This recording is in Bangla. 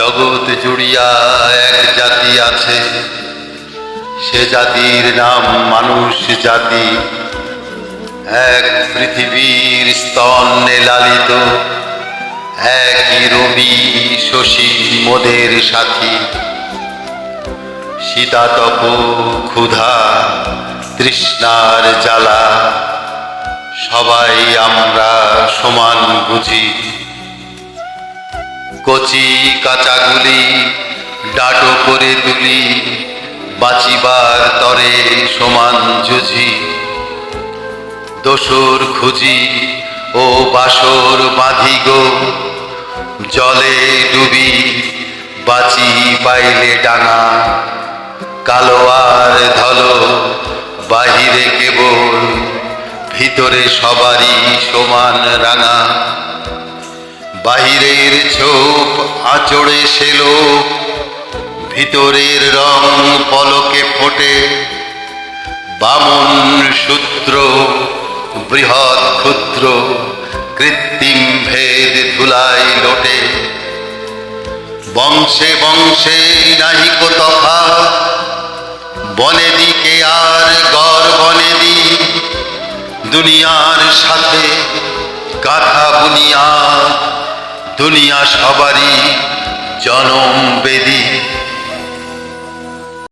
জগৎ জুড়িয়া এক জাতি আছে। সে জাতির নাম মানুষ জাতি। এক পৃথিবীর স্তন্নে লালিত, একই রবি শশী মোদের সাথী। শীতাতপ ক্ষুধা তৃষ্ণার জ্বালা, সবাই আমরা সমান বুঝি। কচি কাঁচাগুলি ডাটো করে তুলি, বাঁচিবার তরে সমান জুঝি দোসর খুঁজি ও বাসর বাঁধি গো, জলে ডুবি বাঁচি পাইলে ডাঙা। কালো আর ধলো বাহিরে কেবল, ভিতরে সবারই সমান রাঙা। বাহিরের ছোপ, আচড়ে সেলো ভিতরের রং পলকে ফোটে। বামন সূত্র বৃহৎ ক্ষুদ্র, কৃত্রিম ভেদ ধুলাই লোটে। বংশে বংশে নাহিক তফা, বনে দিকে আর গড় বনে দি। দুনিয়ার সাথে দুনিয়া সবারই জনম বেদী।